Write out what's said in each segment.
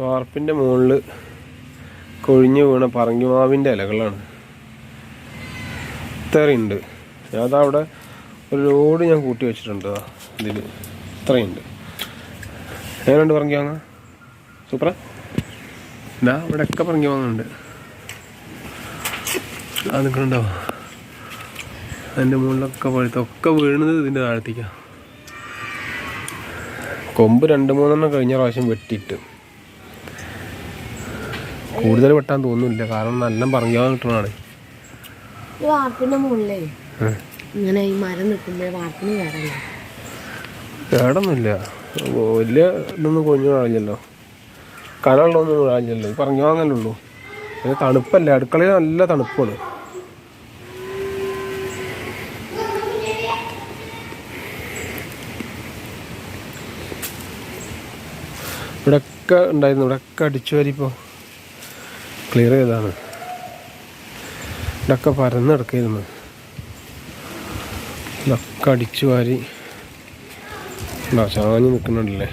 വാർപ്പിന്റെ മുകളിൽ കൊഴിഞ്ഞു വീണ പറങ്കിമാവിന്റെ ഇലകളാണ്. ഇത്രയുണ്ട്. അതവിടെ ഒരു ലോഡ് ഞാൻ കൂട്ടി വെച്ചിട്ടുണ്ട് ഇതിൽ ഇത്രയുണ്ട്. എങ്ങനെയുണ്ട് പറങ്കി വാങ്ങാം. എന്നാ ഇതാ ഇവിടെയൊക്കെ പറങ്കി വാങ്ങുന്നുണ്ട്. അത് നിൽക്കണുണ്ടോ അതിന്റെ മുകളിലൊക്കെ പഴുത്തൊക്കെ വീണത് ഇതിന്റെ താഴത്തേക്കാണ് കൊമ്പ് രണ്ട് മൂന്നെണ്ണം കഴിഞ്ഞ പ്രാവശ്യം വെട്ടിയിട്ട്. കൂടുതൽ വെട്ടാൻ തോന്നുന്നില്ല. കാരണം നല്ല പറഞ്ഞാൽ കിട്ടണതാണ്. ഈ വാർപ്പിന്റെ മുകളിലേ ഇങ്ങനെ ഈ മരം നിൽക്കുമ്പോ വാർപ്പിന് കയറല്ല കേടൊന്നുമില്ല. വലിയ ഇതൊന്നും കൊഞ്ഞു കളഞ്ഞല്ലോ. കനമുള്ളതൊന്നും കളഞ്ഞല്ലോ. പറഞ്ഞു അങ്ങനെ ഉള്ളൂ. ഇത് തണുപ്പല്ലേ. അടുക്കളയിൽ നല്ല തണുപ്പാണ്. ഇവിടെയൊക്കെ ഉണ്ടായിരുന്നു. ഇവിടെയൊക്കെ അടിച്ചു വരിപ്പോൾ ക്ലിയർ ചെയ്തതാണ്. ഇതൊക്കെ പരന്ന് കിടക്കായിരുന്നു ഇതൊക്കെ അടിച്ചു വാരി. ചാഞ്ഞ് നിൽക്കുന്നുണ്ടല്ലേ?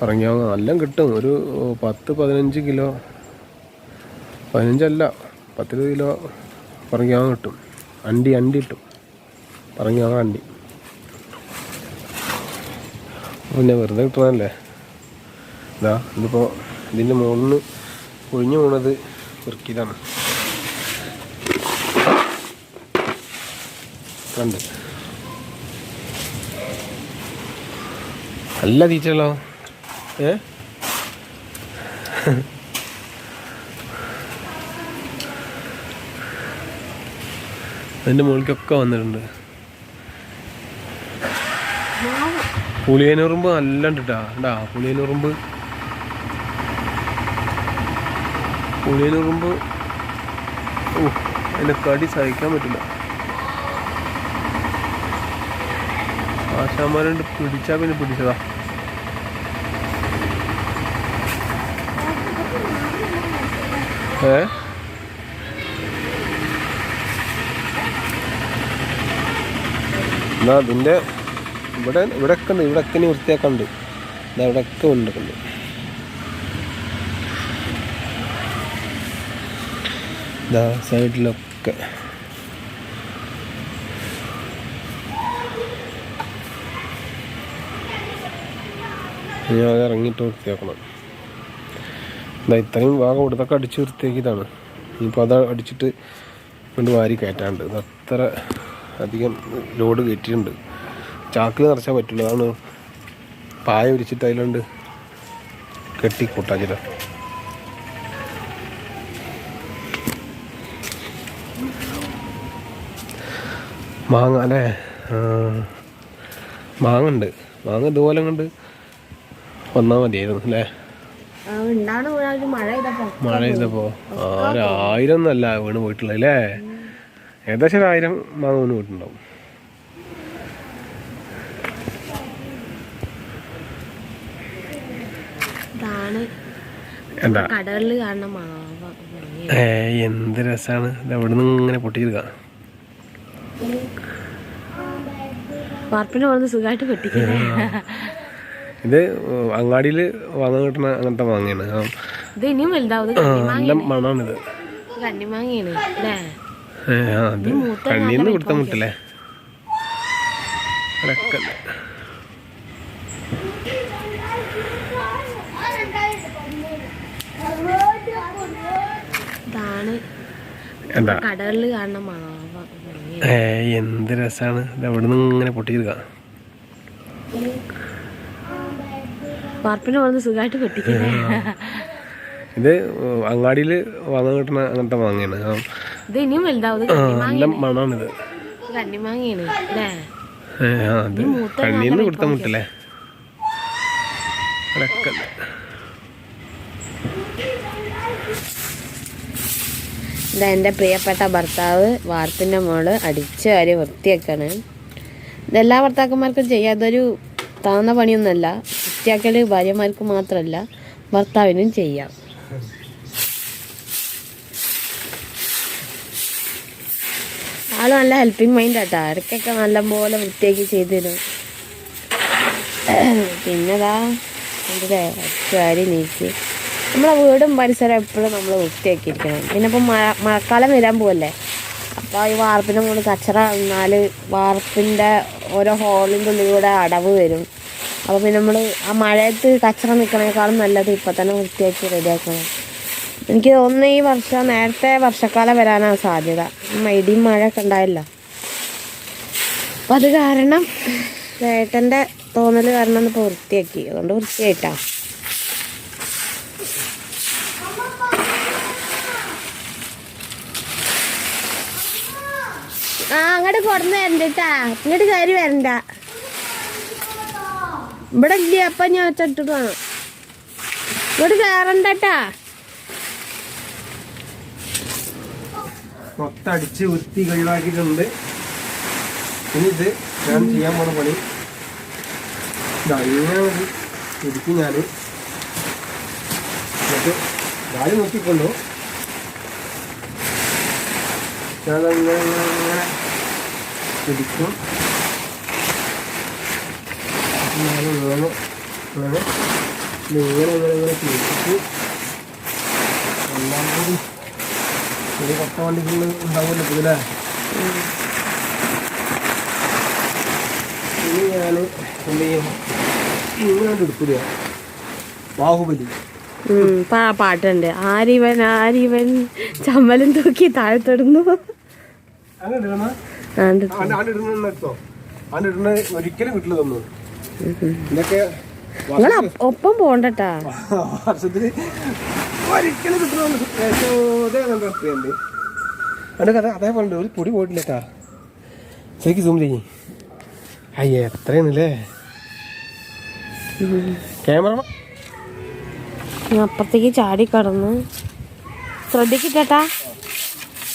പറഞ്ഞാൽ നല്ല കിട്ടും. ഒരു പത്ത് പതിനഞ്ച് കിലോ. പതിനഞ്ചല്ല പത്തിരുപത് കിലോ പറഞ്ഞാൽ കിട്ടും. അണ്ടി അണ്ടി കിട്ടും. പറഞ്ഞാൽ അണ്ടി. പിന്നെ വെറുതെ കിട്ടുന്നതല്ലേ? ഇതാ ഇതിപ്പോൾ ഇതിന്റെ മുകളിൽ ഒഴിഞ്ഞു പോണത് വൃക്കിതാണ് കണ്ട്. നല്ല തീറ്റകളോ? ഏ? അതിന്റെ മുകളിലേക്കൊക്കെ വന്നിട്ടുണ്ട്. പുളിയനുറുമ്പ് നല്ല ഉണ്ട് കേട്ടാ ഉണ്ടാ പുളിയനുറുമ്പ് പുളിയനുറുമ്പ് ഓ അതിന്റെ കടി സഹിക്കാൻ പറ്റില്ല. ആശാമാരുണ്ട് പിടിച്ചാൽ പിന്നെ പിടിച്ചതാ. ഏ? എന്നാ അതിന്റെ ഇവിടെ ഇവിടെയൊക്കെ ഉണ്ട് ഇവിടെയൊക്കെ വൃത്തിയാക്കണ്ട് ഇതാ ഇവിടെയൊക്കെ ഉണ്ട് ഉണ്ട്. ഇതാ സൈഡിലൊക്കെ. ഇനി അത് ഇറങ്ങിയിട്ട് വൃത്തിയാക്കണം. ഇതാ ഇത്രയും ഭാഗം ഇവിടുത്തെ അടിച്ച് വൃത്തിയാക്കിയതാണ്. ഇനിയിപ്പോൾ അത് അടിച്ചിട്ട് കൊണ്ട് വാരി കയറ്റാണ്ട് ഇത് അത്ര അധികം ലോഡ് കയറ്റിയിട്ടുണ്ട്. ചാക്കിൽ നിറച്ചാൽ പറ്റില്ല അതാണ് പായ വിരിച്ചിട്ട് അതിലുണ്ട് കെട്ടി കൂട്ടാച്ചിട്ട് മാങ്ങ അല്ലേ? മാങ്ങ ഉണ്ട് മാങ്ങ ഇതുപോലെ കണ്ട് വന്നാൽ മതിയായിരുന്നു അല്ലേ? മഴ ചെയ്തപ്പോ ഒരായിരം ഒന്നല്ല വീണ് പോയിട്ടുള്ളത് അല്ലേ? ഏകദേശം ഒരു ആയിരം മാങ്ങ വീണ് പോയിട്ടുണ്ടാവും. എന്താ? എന്ത് രസാണ്. ഇത് അവിടെ നിന്ന് ഇങ്ങനെ പൊട്ടിയെടുക്കാം? വാർപ്പിന് പോകുന്ന സുഖമായിട്ട് പൊട്ടിക്കുന്നത് ഇത് അങ്ങാടിയിൽ വാങ്ങാൻ കിട്ടുന്ന അങ്ങനത്തെ മാങ്ങയാണ്. ഇത് ഇനിയും വലുതാവും. നല്ല മണമാണിത് കണ്ണിമാങ്ങയാണ് അല്ലേ? അത് കണ്ണീന്ന് മുട്ടല്ലേ? ഇതാണ് എന്താ? കടകളിൽ കാണുന്ന ഏ എന്ത് രസാണ്. ഇത് അവിടെ നിന്ന് ഇങ്ങനെ വാർപ്പിന് സുഖമായിട്ട് പൊട്ടിക്കുന്നത് ഇത് അങ്ങാടിയിൽ വാങ്ങാൻ കിട്ടുന്ന അങ്ങനത്തെ മാങ്ങയാണ്. ഇത് ഇനിയും വലുതാവും. നല്ല മണാണിത്. കണ്ണിമാങ്ങയാണ് അല്ലേ? കണ്ണീന്ന് കൊടുത്താൽ മുട്ടല്ലേ? ഇതാ എന്റെ പ്രിയപ്പെട്ട ഭർത്താവ് വാർപ്പിന്റെ മോൾ അടിച്ച് വാരി വൃത്തിയാക്കാണ്. ഇതെല്ലാ ഭർത്താക്കന്മാർക്കും ചെയ്യാതൊരു താന്ന പണിയൊന്നുമല്ല. വൃത്തിയാക്കൽ ഭാര്യമാർക്ക് മാത്രമല്ല ഭർത്താവിനും ചെയ്യാം. ആൾ നല്ല ഹെൽപ്പിംഗ് മൈൻഡ് ആട്ടാ. ഇടയ്ക്കൊക്കെ നല്ലപോലെ വൃത്തിയാക്കി ചെയ്തു തരും. പിന്നെതാ കണ്ടില്ലേ അടിച്ചുവാരി നീക്കി. നമ്മളെ വീടും പരിസരം എപ്പോഴും നമ്മൾ വൃത്തിയാക്കിയിരിക്കണം. പിന്നെ ഇപ്പം മഴ മഴക്കാലം വരാൻ പോവല്ലേ? അപ്പോൾ ഈ വാർപ്പിന്റെ മുകളിൽ കച്ചറ എന്നാൽ വാർപ്പിന്റെ ഓരോ ഹോളിന്റെ ഉള്ളിലൂടെ അടവ് വരും. അപ്പോൾ പിന്നെ നമ്മൾ ആ മഴയത്ത് കച്ചറ നിൽക്കണേക്കാളും നല്ലത് ഇപ്പം തന്നെ വൃത്തിയാക്കി റെഡിയാക്കണം. എനിക്ക് തോന്നുന്നു ഈ വർഷം നേരത്തെ വർഷക്കാലം വരാനാണ് സാധ്യത. ഇടിയും മഴയൊക്കെ ഉണ്ടായില്ല. അപ്പം അത് കാരണം ചേട്ടന്റെ തോന്നൽ കാരണം ഇപ്പോൾ വൃത്തിയാക്കി. അതുകൊണ്ട് വൃത്തിയായിട്ടാ. ആ അങ്ങോട്ട് കൊടുന്ന് വരണ്ടട്ടാ. ഇങ്ങോട്ട് കയറി വരണ്ട. ഇവിടെ ഇല്ല അപ്പം ഞാൻ വെച്ചിട്ട് വേണം കയറണ്ടട്ടാ മൊത്തം വൃത്തി കഴിവാക്കിയിട്ടുണ്ട് ഇനി ഇത് ഞാൻ ചെയ്യാൻ പോണ പണി. ഇതാ ഇങ്ങനെ ഞാൻ നോക്കിക്കൊണ്ടു. ഞാൻ ഇങ്ങനെ ഇങ്ങനെ ഇങ്ങനെ ഇങ്ങനെ ഇങ്ങനെ ഇങ്ങനെ ഇങ്ങനെ തിരിച്ചിട്ട് എല്ലാം കൂടി ഒരു കൊട്ട വണ്ടികൾ ഉണ്ടാവുമല്ലോ ഇതിലെ ഇനി ഞാൻ എന്ത് ചെയ്യും? ഇങ്ങനെ എടുക്കില്ല ബാഹുബലി. ആ പാട്ടുണ്ട്. ആരിവൻ ആരിവൻ ചമ്മലും തൂക്കി താഴ്ത്തിടുന്നു. ഒരിക്കലും വീട്ടിൽ തന്നു. ഇതൊക്കെ നിങ്ങൾ ഒപ്പം പോണ്ടട്ടാ. വർഷത്തിൽ ഒരിക്കലും കഥ അതേപോലെ ഒരു പൊടി പോയിട്ടില്ലേട്ടാ. ശരിക്ക് സൂം ചെയ്യ്. അയ്യേ എത്രയാണല്ലേ? ക്യാമറ അപ്പുറത്തേക്ക് ചാടി കടന്ന്. ശ്രദ്ധിക്കട്ടാ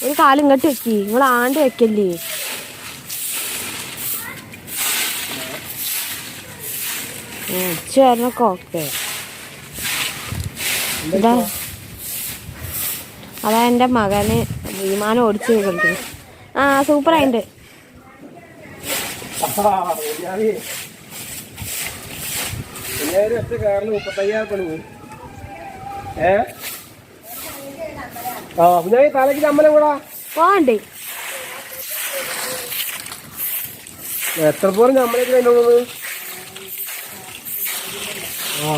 ഒരു കാലും കെട്ടി വെക്കി. നിങ്ങൾ ആണ്ട് വെക്കല്ലേ? ഓക്കെ അതാ എന്റെ മകന് വിമാനം ഓടിച്ചു കളിക്കും ആ സൂപ്പർ ആയിട്ടുണ്ട് ഒറ്റ കാറിൽ മുപ്പത്തയ്യായിരം പണി പോയി. ഏ? ആ പിന്നെ തലയ്ക്ക് ചമ്മലം കൂടാ. പോണ്ടേ എത്ര പോലും ചമ്മലേക്ക് വേണ്ടത് ആ.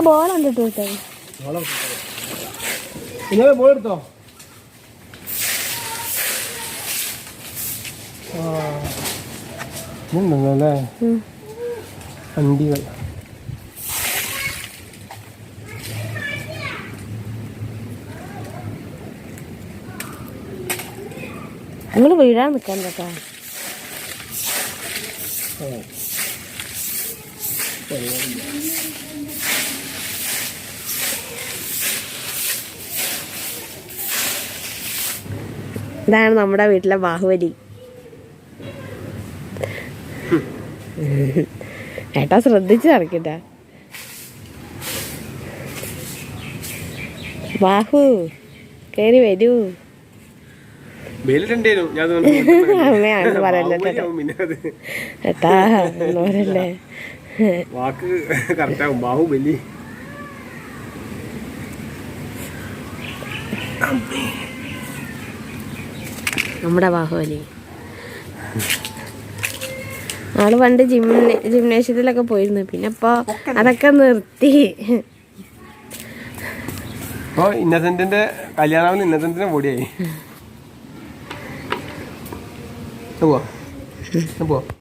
ബോൾ കണ്ടിട്ട് എടുത്തോ? ആ. വണ്ടികൾ. നിങ്ങൾ വീഴാൻ നിൽക്കാൻ കേട്ടോ ഇതാണ് നമ്മുടെ വീട്ടിലെ ബാഹുബലി. ഏട്ടാ ശ്രദ്ധിച്ച് നടക്കട്ടാ. ബാഹു കയറി വരൂ. പറയല്ലേ വാക്ക് ബാഹുബലി നമ്മുടെ ബാഹുബലി. ആൾ പണ്ട് ജിംന ജിംനേഷ്യത്തിലൊക്കെ പോയിരുന്നു. പിന്നെ ഇപ്പൊ അതൊക്കെ നിർത്തി. ഇപ്പൊ ഇന്നസെന്റിന്റെ കല്യാണം ഇന്നസെന്റിന്റെ പൊടിയായി. 要不，那不。